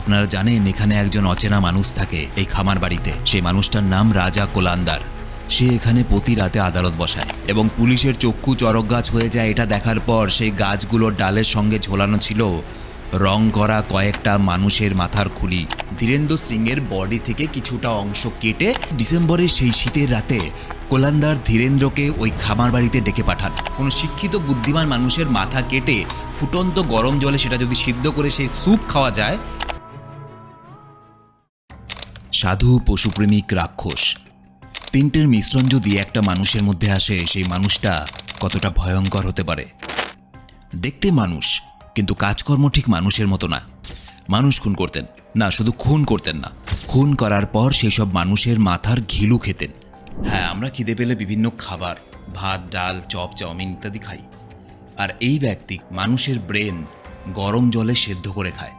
আপনারা জানেন, এখানে একজন অচেনা মানুষ থাকে এই খামার বাড়িতে। সেই মানুষটার নাম রাজা কোলান্দার। সে এখানে প্রতি রাতে আদালত বসায় এবং পুলিশের চক্ষু চরক গাছ হয়ে যায় এটা দেখার পর সেই গাছগুলোর ডালের সঙ্গে ঝোলানো ছিল রং করা কয়েকটা মানুষের মাথার খুলি। ধীরেন্দ্র সিংয়ের বডি থেকে কিছুটা অংশ কেটে ডিসেম্বরের সেই শীতের রাতে কোলান্দার ধীরেন্দ্রকে ওই খামার বাড়িতে ডেকে পাঠান। কোনো শিক্ষিত, বুদ্ধিমান মানুষের মাথা কেটে ফুটন্ত গরম জলে সেটা যদি সিদ্ধ করে সেই স্যুপ খাওয়া যায় সাধু, পশুপ্রেমিক, রাক্ষস। তিনটের মিশ্রণ যদি একটা মানুষের মধ্যে আসে, সেই মানুষটা কতটা ভয়ঙ্কর হতে পারে? দেখতে মানুষ, কিন্তু কাজকর্ম ঠিক মানুষের মতো না। মানুষ খুন করতেন। না, শুধু খুন করতেন না। খুন করার পর সেই সব মানুষের মাথার ঘিলু খেতেন। হ্যাঁ আমরা খিদে পেলে বিভিন্ন খাবার, ভাত, ডাল, চপ, চাউমিন ইত্যাদি খাই। আর এই ব্যক্তি মানুষের ব্রেন গরম জলে সেদ্ধ করে খায়।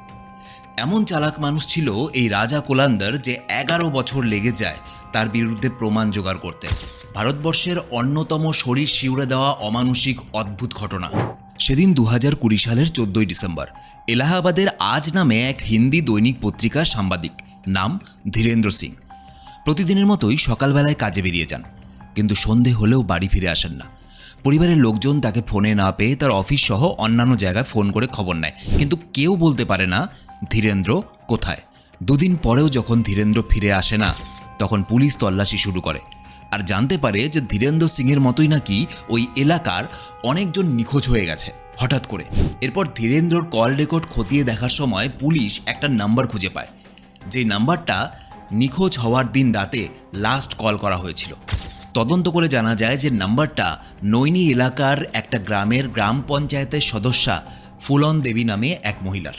এমন চালাক মানুষ ছিল এই রাজা কোলান্দার যে এগারো বছর লেগে যায় তার বিরুদ্ধে প্রমাণ জোগাড় করতে। ভারতবর্ষের অন্যতম শরীর শিউরে দেওয়া অমানুষিক অদ্ভুত ঘটনা। সেদিন দু হাজার কুড়ি সালের চোদ্দই ডিসেম্বর, এলাহাবাদের আজ নামে এক হিন্দি দৈনিক পত্রিকার সাংবাদিক, নাম ধীরেন্দ্র সিং। প্রতিদিনের মতোই সকালবেলায় কাজে বেরিয়ে যান, কিন্তু সন্ধে হলেও বাড়ি ফিরে আসেন না। পরিবারের লোকজন তাকে ফোনে না পেয়ে তার অফিস সহ অন্যান্য জায়গায় ফোন করে খবর নেয়, কিন্তু কেউ বলতে পারে না ধীরেন্দ্র কোথায়? দুদিন পরেও যখন ধীরেন্দ্র ফিরে আসে না, তখন পুলিশ তল্লাশি শুরু করে। আর জানতে পারে যে ধীরেন্দ্র সিংয়ের মতোই নাকি ওই এলাকার অনেকজন নিখোঁজ হয়ে গেছে, হঠাৎ করে। এরপর ধীরেন্দ্রর কল রেকর্ড খতিয়ে দেখার সময় পুলিশ একটা নাম্বার খুঁজে পায়। যে নাম্বারটা নিখোঁজ হওয়ার দিন রাতে লাস্ট কল করা হয়েছিল। তদন্ত করে জানা যায় যে নাম্বারটা নৈনি এলাকার একটা গ্রামের গ্রাম পঞ্চায়েতের সদস্যা ফুলন দেবী নামে এক মহিলার।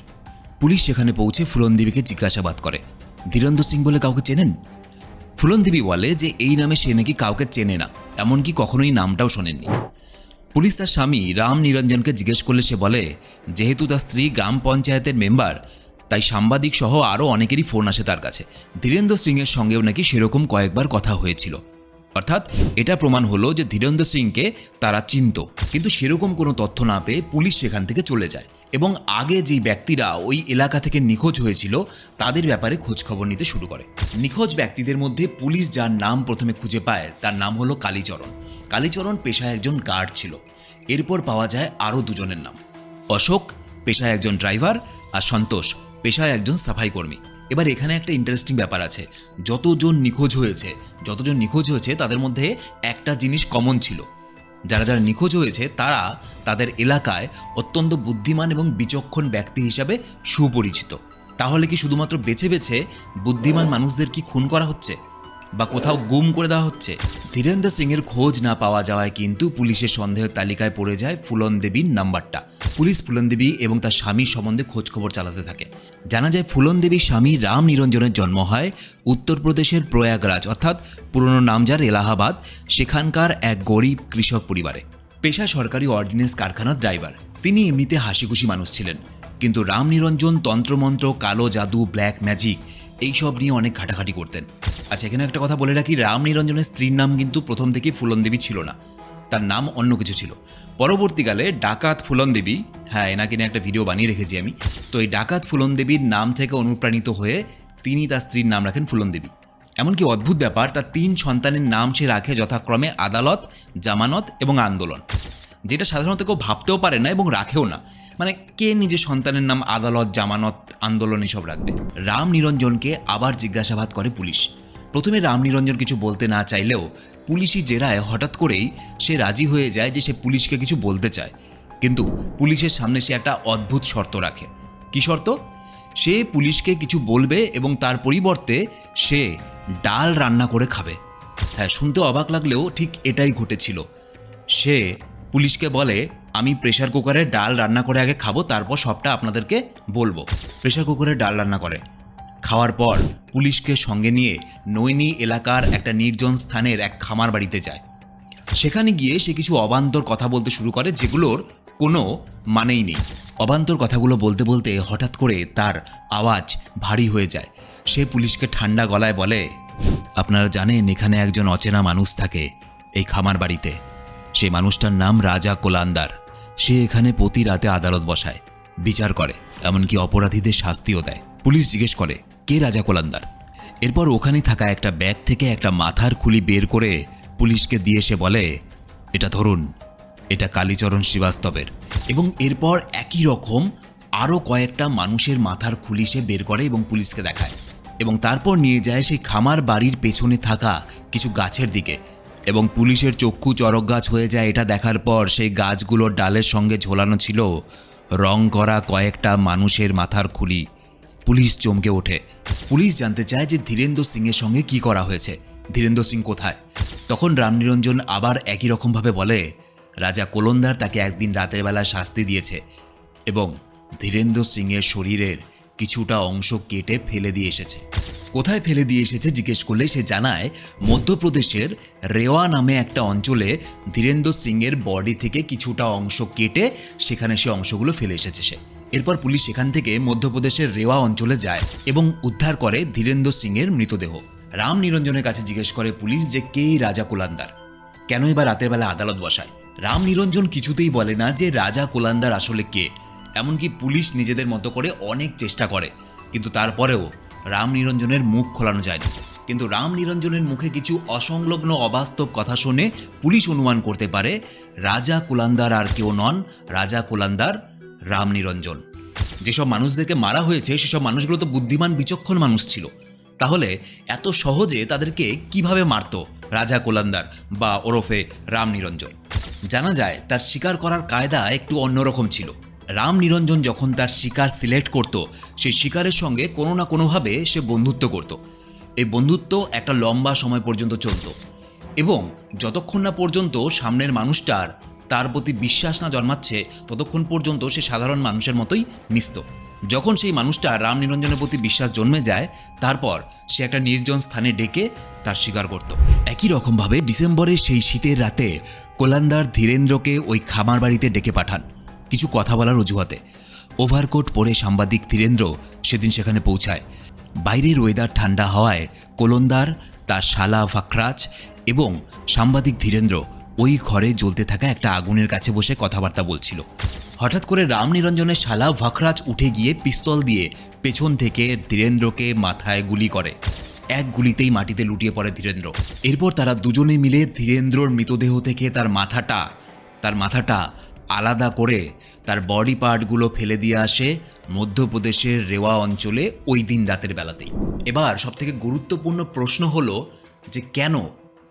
পুলিশ সেখানে পৌঁছে ফুলন দেবীকে জিজ্ঞাসাবাদ করে। ধীরেন্দ্র সিং বলে কাউকে চেনেন? ফুলন দেবী বলে যে, এই নামে সে নাকি কাউকে চেনে না, এমনকি কখনোই নামটাও শোনেননি। পুলিশ তার স্বামী রাম নিরঞ্জনকে জিজ্ঞেস করলে সে বলে, যেহেতু তার স্ত্রী গ্রাম পঞ্চায়েতের মেম্বার, তাই সাংবাদিক সহ আরও অনেকেরই ফোন আসে তার কাছে। ধীরেন্দ্র সিংয়ের সঙ্গেও নাকি সেরকম কয়েকবার কথা হয়েছিল। অর্থাৎ এটা প্রমাণ হলো যে ধীরেন্দ্র সিংকে তারা চিনত, কিন্তু সেরকম কোনো তথ্য না পেয়ে পুলিশ সেখান থেকে চলে যায়। এবং আগে যেই ব্যক্তিরা ওই এলাকা থেকে নিখোঁজ হয়েছিল, তাদের ব্যাপারে খোঁজখবর নিতে শুরু করে। নিখোঁজ ব্যক্তিদের মধ্যে পুলিশ যার নাম প্রথমে খুঁজে পায়, তার নাম হলো কালীচরণ। কালীচরণ পেশায় একজন গার্ড ছিল। এরপর পাওয়া যায় আরও দুজনের নাম। অশোক, পেশায় একজন ড্রাইভার, আর সন্তোষ, পেশায় একজন সাফাই কর্মী। এবার এখানে একটা ইন্টারেস্টিং ব্যাপার আছে। যতজন নিখোঁজ হয়েছে, যতজন নিখোঁজ হয়েছে, তাদের মধ্যে একটা জিনিস কমন ছিল। যারা যারা নিখোঁজ হয়েছে, তারা তাদের এলাকায় অত্যন্ত বুদ্ধিমান এবং বিচক্ষণ ব্যক্তি হিসাবে সুপরিচিত। তাহলে কি শুধুমাত্র বেছে বেছে বুদ্ধিমান মানুষদের কি খুন করা হচ্ছে? বা কোথাও গুম করে দেওয়া হচ্ছে? ধীরেন্দ্র সিংয়ের খোঁজ না পাওয়া যাওয়ায় কিন্তু পুলিশের সন্দেহের তালিকায় পড়ে যায় ফুলন দেবীর নাম্বারটা। পুলিশ ফুলন দেবী এবং তার স্বামীর সম্বন্ধে খোঁজখবর চালাতে থাকে। জানা যায় ফুলন দেবীর স্বামী রাম নিরঞ্জনের জন্ম হয় উত্তরপ্রদেশের প্রয়াগরাজ, অর্থাৎ পুরনো নাম যার এলাহাবাদ, সেখানকার এক গরিব কৃষক পরিবারে। পেশা সরকারি অর্ডিন্যান্স কারখানার ড্রাইভার। তিনি এমনিতে হাসিখুশি মানুষ ছিলেন। কিন্তু রাম নিরঞ্জন তন্ত্রমন্ত্র, কালো জাদু, ব্ল্যাক ম্যাজিক এইসব নিয়ে অনেক ঘাটাঘাটি করতেন। আচ্ছা এখানে একটা কথা বলে রাখি, রাম নিরঞ্জনের স্ত্রীর নাম কিন্তু প্রথম থেকেই ফুলন দেবী ছিল না। তার নাম অন্য কিছু ছিল। পরবর্তীকালে ডাকাত ফুলন দেবী হ্যাঁ এনাকে নিয়ে একটা ভিডিও বানিয়ে রেখেছি আমি, তো এই ডাকাত ফুলন দেবীর নাম থেকে অনুপ্রাণিত হয়ে তিনি তার স্ত্রীর নাম রাখেন ফুলন দেবী এমনকি অদ্ভুত ব্যাপার, তার তিন সন্তানের নাম সে রাখে যথাক্রমে আদালত, জামানত এবং আন্দোলন, যেটা সাধারণত কেউ ভাবতেও পারে না এবং রাখেও না। মানে কে নিজের সন্তানের নাম আদালত, জামানত, আন্দোলন এসব রাখবে? রাম নিরঞ্জনকে আবার জিজ্ঞাসাবাদ করে পুলিশ। প্রথমে রাম নিরঞ্জন কিছু বলতে না চাইলেও পুলিশি জেরায় হঠাৎ করেই সে রাজি হয়ে যায় যে সে পুলিশকে কিছু বলতে চায়। কিন্তু পুলিশের সামনে সে একটা অদ্ভুত শর্ত রাখে। কি শর্ত? সে পুলিশকে কিছু বলবে এবং তার পরিবর্তে সে ডাল রান্না করে খাবে। হ্যাঁ শুনতে অবাক লাগলেও ঠিক এটাই ঘটেছিল। সে পুলিশকে বলে আমি প্রেশার কুকারে ডাল রান্না করে আগে খাব, তারপর সবটা আপনাদেরকে বলব। প্রেশার কুকারে ডাল রান্না করে। খাওয়ার পর পুলিশকে সঙ্গে নিয়ে নৈনি এলাকার একটা নির্জন স্থানের এক খামার বাড়িতে যায়। সেখানে গিয়ে সে কিছু অবান্তর কথা বলতে শুরু করে, যেগুলোর কোনো মানেই নেই। অবান্তর কথাগুলো বলতে বলতে হঠাৎ করে তার আওয়াজ ভারী হয়ে যায়। সে পুলিশকে ঠান্ডা গলায় বলে, আপনারা জানেন এখানে একজন অচেনা মানুষ থাকে এই খামার বাড়িতে। সেই মানুষটার নাম রাজা কোলান্দার। সে এখানে প্রতি রাতে আদালত বসায়, বিচার করে, এমনকি অপরাধীদের শাস্তিও দেয়। পুলিশ জিজ্ঞেস করে, কে রাজা কোলান্দার? এরপর ওখানে থাকা একটা ব্যাগ থেকে একটা মাথার খুলি বের করে পুলিশকে দিয়ে সে বলে, এটা ধরুন, এটা কালীচরণ শ্রীবাস্তবের। এবং এরপর একই রকম আরও কয়েকটা মানুষের মাথার খুলি সে বের করে এবং পুলিশকে দেখায়। এবং তারপর নিয়ে যায় সেই খামার বাড়ির পেছনে থাকা কিছু গাছের দিকে এবং পুলিশের চক্ষু চরক গাছ হয়ে যায়, এটা দেখার পর সেই গাছগুলোর ডালের সঙ্গে ঝোলানো ছিল রং করা কয়েকটা মানুষের মাথার খুলি। পুলিশ চমকে ওঠে। পুলিশ জানতে চায় যে ধীরেন্দ্র সিংয়ের সঙ্গে কি করা হয়েছে। ধীরেন্দ্র সিং কোথায়? তখন রামনিরঞ্জন আবার একই রকমভাবে বলে, রাজা কোলন্দার তাকে একদিন রাতের বেলা শাস্তি দিয়েছে এবং ধীরেন্দ্র সিংয়ের শরীরের কিছুটা অংশ কেটে ফেলে দিয়ে এসেছে। কোথায় ফেলে দিয়ে এসেছে জিজ্ঞেস করলে সে জানায়, মধ্যপ্রদেশের রেওয়া নামে একটা অঞ্চলে ধীরেন্দ্র সিংয়ের বডি থেকে কিছুটা অংশ কেটে সেখানে সে অংশগুলো ফেলে এসেছে সে। এরপর পুলিশ সেখান থেকে মধ্যপ্রদেশের রেওয়া অঞ্চলে যায় এবং উদ্ধার করে ধীরেন্দ্র সিংয়ের মৃতদেহ। রাম নিরঞ্জনের কাছে জিজ্ঞেস করে পুলিশ যে কে রাজা কুলান্দার। কেনই বা রাতের বেলা আদালত বসায়। রাম নিরঞ্জন কিছুতেই বলে না যে রাজা কুলান্দার আসলে কে। এমনকি পুলিশ নিজেদের মতো করে অনেক চেষ্টা করে, কিন্তু তারপরেও রাম নিরঞ্জনের মুখ খোলানো যায়নি কিন্তু রাম নিরঞ্জনের মুখে কিছু অসংলগ্ন অবাস্তব কথা শুনে পুলিশ অনুমান করতে পারে, রাজা কুলান্দার আর কেউ নন, রাজা কুলান্দার রাম নিরঞ্জন। যেসব মানুষদেরকে মারা হয়েছে, সেসব মানুষগুলো তো বুদ্ধিমান, বিচক্ষণ মানুষ ছিল। তাহলে এত সহজে তাদেরকে কীভাবে মারতো রাজা কোলান্দার বা ওরফে রাম নিরঞ্জন? জানা যায়, তার শিকার করার কায়দা একটু অন্যরকম ছিল। রাম নিরঞ্জন যখন তার শিকার সিলেক্ট করত সেই শিকারের সঙ্গে কোনো না কোনোভাবে সে বন্ধুত্ব করত। এই বন্ধুত্ব একটা লম্বা সময় পর্যন্ত চলতো এবং যতক্ষণ না পর্যন্ত সামনের মানুষটার তার প্রতি বিশ্বাস না জন্মাচ্ছে, ততক্ষণ পর্যন্ত সে সাধারণ মানুষের মতোই মিশত। যখন সেই মানুষটা রাম নিরঞ্জনের প্রতি বিশ্বাস জন্মে যায়, তারপর সে একটা নির্জন স্থানে ডেকে তার শিকার করত। একই রকমভাবে ডিসেম্বরের সেই শীতের রাতে কোলান্দার ধীরেন্দ্রকে ওই খামার বাড়িতে ডেকে পাঠান। কিছু কথা বলার অজুহাতে। ওভারকোট পরে সাংবাদিক ধীরেন্দ্র সেদিন সেখানে পৌঁছায়। বাইরের ওয়েদার ঠান্ডা হওয়ায় কোলন্দার, তার শালা ফাকরাজ এবং সাংবাদিক ধীরেন্দ্র ওই ঘরে জ্বলতে থাকা একটা আগুনের কাছে বসে কথাবার্তা বলছিল। হঠাৎ করে রাম নিরঞ্জনের শালা ভাকরাজ উঠে গিয়ে পিস্তল দিয়ে পেছন থেকে ধীরেন্দ্রকে মাথায় গুলি করে। এক গুলিতেই মাটিতে লুটিয়ে পড়ে ধীরেন্দ্র। এরপর তারা দুজনে মিলে ধীরেন্দ্রর মৃতদেহ থেকে তার মাথাটা তার মাথাটা আলাদা করে তার বডি পার্টগুলো ফেলে দিয়ে আসে মধ্যপ্রদেশের রেওয়া অঞ্চলে ওই দিন রাতের বেলাতেই। এবার সবথেকে গুরুত্বপূর্ণ প্রশ্ন হলো যে কেন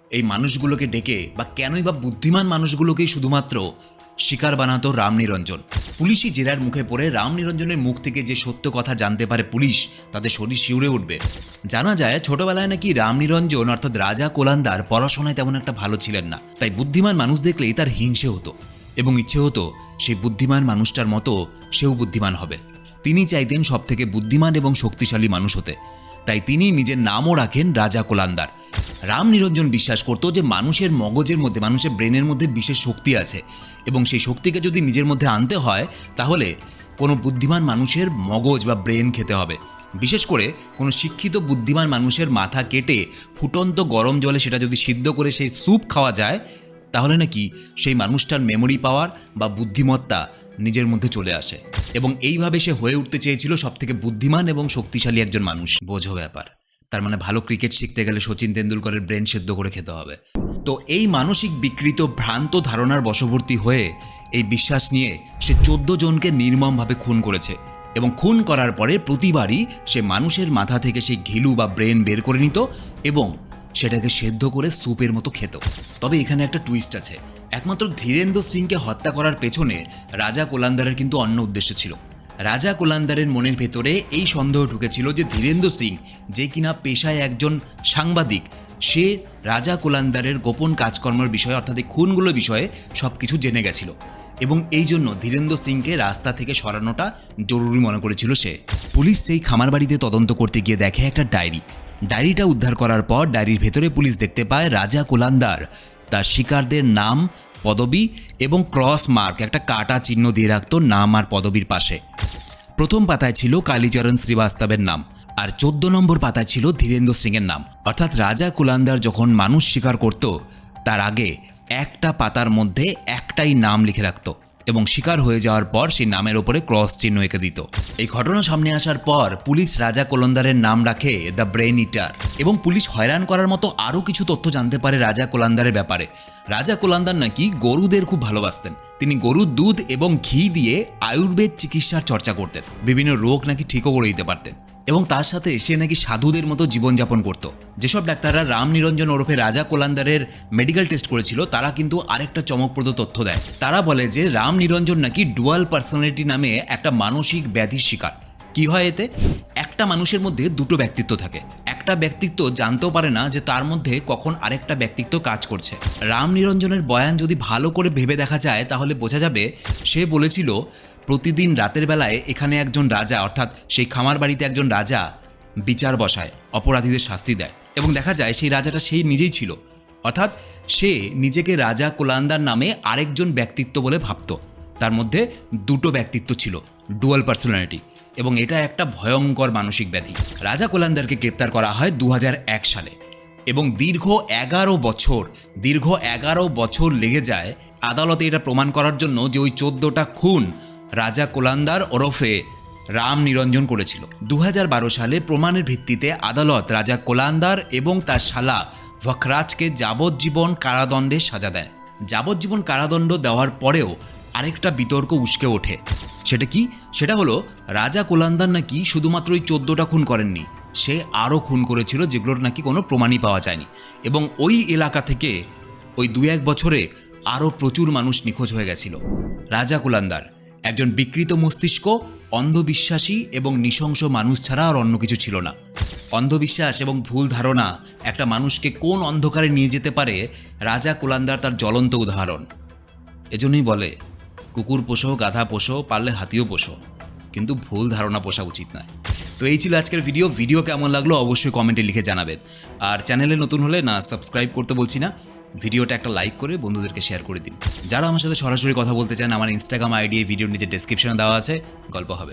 এই মানুষগুলোকে ডেকে বা কেনই বা বুদ্ধিমান মানুষগুলোকেই শুধুমাত্র শিকার বানাতো রাম নিরঞ্জন? পুলিশই জেরার মুখে পড়ে রাম নিরঞ্জনের মুখ থেকে যে সত্য কথা জানতে পারে পুলিশ তাদের শরীর শিউরে উঠবে। জানা যায়, ছোটবেলায় নাকি রাম নিরঞ্জন, অর্থাৎ রাজা কোলান্দার, পড়াশোনায় তেমন একটা ভালো ছিলেন না। তাই বুদ্ধিমান মানুষ দেখলেই তার হিংসে হতো। এবং ইচ্ছে হতো সেই বুদ্ধিমান মানুষটার মতো সেও বুদ্ধিমান হবে। তিনি চাইতেন সব থেকে বুদ্ধিমান এবং শক্তিশালী মানুষ হতে। তাই তিনি নিজের নামও রাখেন রাজা কোলান্দার। রাম নিরঞ্জন বিশ্বাস করত যে মানুষের মগজের মধ্যে, মানুষের ব্রেনের মধ্যে বিশেষ শক্তি আছে এবং সেই শক্তিকে যদি নিজের মধ্যে আনতে হয়, তাহলে কোনো বুদ্ধিমান মানুষের মগজ বা ব্রেন খেতে হবে। বিশেষ করে কোনো শিক্ষিত বুদ্ধিমান মানুষের মাথা কেটে ফুটন্ত গরম জলে সেটা যদি সিদ্ধ করে সেই স্যুপ খাওয়া যায় তাহলে নাকি সেই মানুষটার মেমোরি পাওয়ার বা বুদ্ধিমত্তা নিজের মধ্যে চলে আসে। এবং এইভাবে সে হয়ে উঠতে চেয়েছিল সব থেকে বুদ্ধিমান এবং শক্তিশালী একজন মানুষ। বোঝো ব্যাপার। তার মানে ভালো ক্রিকেট শিখতে গেলে সচিন তেন্ডুলকরের ব্রেন সেদ্ধ করে খেতে হবে। তো এই মানসিক বিকৃত ভ্রান্ত ধারণার বশবর্তী হয়ে এই বিশ্বাস নিয়ে সে চোদ্দ জনকে নির্মমভাবে খুন করেছে। এবং খুন করার পরে প্রতিবারই সে মানুষের মাথা থেকে সেই ঘিলু বা ব্রেন বের করে নিত এবং সেটাকে সেদ্ধ করে স্যুপের মতো খেত। তবে এখানে একটা টুইস্ট আছে। একমাত্র ধীরেন্দ্র সিংকে হত্যা করার পেছনে রাজা কোলান্দারের কিন্তু অন্য উদ্দেশ্য ছিল। রাজা কোলান্দারের মনের ভেতরে এই সন্দেহ ঢুকেছিল যে ধীরেন্দ্র সিং যে কিনা পেশায় একজন সাংবাদিক, সে রাজা কোলান্দারের গোপন কাজকর্মের বিষয়ে, অর্থাৎ এই খুনগুলোর বিষয়ে সব কিছু জেনে গেছিল। এবং এই জন্য ধীরেন্দ্র সিংকে রাস্তা থেকে সরানোটা জরুরি মনে করেছিল সে। পুলিশ সেই খামার বাড়িতে তদন্ত করতে গিয়ে দেখে একটা ডায়েরি। ডায়েরিটা উদ্ধার করার পর ডায়েরির ভেতরে পুলিশ দেখতে পায় রাজা কোলান্দার। তার শিকারদের নাম, পদবি এবং ক্রস মার্ক, একটা কাটা চিহ্ন দিয়ে রাখত নাম আর পদবির পাশে। প্রথম পাতায় ছিল কালীচরণ শ্রীবাস্তবের নাম, আর চোদ্দ নম্বর পাতায় ছিল ধীরেন্দ্র সিংয়ের নাম। অর্থাৎ রাজা কুলান্দার যখন মানুষ শিকার করত, তার আগে একটা পাতার মধ্যে একটাই নাম লিখে রাখত। এবং শিকার হয়ে যাওয়ার পর সেই নামের ওপরে ক্রস চিহ্ন এঁকে দিত। এই ঘটনা সামনে আসার পর পুলিশ রাজা কোলন্দারের নাম রাখে দ্য ব্রেন ইটার এবং পুলিশ হয়রান করার মতো আরও কিছু তথ্য জানতে পারে রাজা কোলান্দারের ব্যাপারে। রাজা কোলান্দার নাকি গরুদের খুব ভালোবাসতেন। তিনি গরুর দুধ এবং ঘি দিয়ে আয়ুর্বেদ চিকিৎসার চর্চা করতেন। বিভিন্ন রোগ নাকি ঠিকও করে দিতে পারতেন। এবং তার সাথে সে নাকি সাধুদের মতো জীবনযাপন করত। যেসব ডাক্তাররা রাম নিরঞ্জন ওরফে রাজা কোলান্দারের মেডিকেল টেস্ট করেছিল, তারা কিন্তু আরেকটা চমকপ্রদ তথ্য দেয়। তারা বলে যে, রাম নিরঞ্জন নাকি ডুয়াল পার্সোনালিটি নামে একটা মানসিক ব্যাধির শিকার। কি হয় এতে? একটা মানুষের মধ্যে দুটো ব্যক্তিত্ব থাকে। একটা ব্যক্তিত্ব জানতেও পারে না যে তার মধ্যে কখন আরেকটা ব্যক্তিত্ব কাজ করছে। রাম নিরঞ্জনের বয়ান যদি ভালো করে ভেবে দেখা যায়, তাহলে বোঝা যাবে সে বলেছিল প্রতিদিন রাতের বেলায় এখানে একজন রাজা, অর্থাৎ সেই খামার বাড়িতে একজন রাজা বিচার বসায়, অপরাধীদের শাস্তি দেয় এবং দেখা যায় সেই রাজাটা সেই নিজেই ছিল। অর্থাৎ সে নিজেকে রাজা কোলান্দার নামে আরেকজন ব্যক্তিত্ব বলে ভাবত। তার মধ্যে দুটো ব্যক্তিত্ব ছিল ডুয়াল পার্সোনালিটি এবং এটা একটা ভয়ঙ্কর মানসিক ব্যাধি। রাজা কোলান্দারকে গ্রেপ্তার করা হয় দু হাজার এক সালে এবং দীর্ঘ এগারো বছর, দীর্ঘ এগারো বছর লেগে যায় আদালতে এটা প্রমাণ করার জন্য যে ওই চোদ্দোটা খুন রাজা কোলান্দার ওরফে রাম নিরঞ্জন করেছিল। দু হাজার বারো সালে প্রমাণের ভিত্তিতে আদালত রাজা কোলান্দার এবং তার শালা ভখরাজকে যাবজ্জীবন কারাদণ্ডে সাজা দেয়। যাবজ্জীবন কারাদণ্ড দেওয়ার পরেও আরেকটা বিতর্ক উস্কে ওঠে। সেটা কি? সেটা হলো, রাজা কোলান্দার নাকি শুধুমাত্র ওই চোদ্দোটা খুন করেননি, সে আরও খুন করেছিল যেগুলোর নাকি কোনো প্রমাণই পাওয়া যায়নি। এবং ওই এলাকা থেকে ওই দু এক বছরে আরও প্রচুর মানুষ নিখোঁজ হয়ে গেছিল। রাজা কুলান্দার একজন বিকৃত মস্তিষ্ক, অন্ধবিশ্বাসী এবং নৃশংস মানুষ ছাড়া আর অন্য কিছু ছিল না। অন্ধবিশ্বাস এবং ভুল ধারণা একটা মানুষকে কোন অন্ধকারে নিয়ে যেতে পারে, রাজা কুলান্দার তার জ্বলন্ত উদাহরণ। এজন্যই বলে, কুকুর পোষো, গাধা পোষো, পারলে হাতিও পোষো। কিন্তু ভুল ধারণা পোষা উচিত নয়। তো এই ছিল আজকের ভিডিও। ভিডিও কেমন লাগল অবশ্যই কমেন্টে লিখে জানাবেন। আর চ্যানেলে নতুন হলে না সাবস্ক্রাইব করতে বলছি না। ভিডিওটা একটা লাইক করে বন্ধুদেরকে শেয়ার করে দিন। যারা আমার সাথে সরাসরি কথা বলতে চান, আমার ইনস্টাগ্রাম আইডি ভিডিও নিচে ডেসক্রিপশনে দেওয়া আছে, গল্প হবে।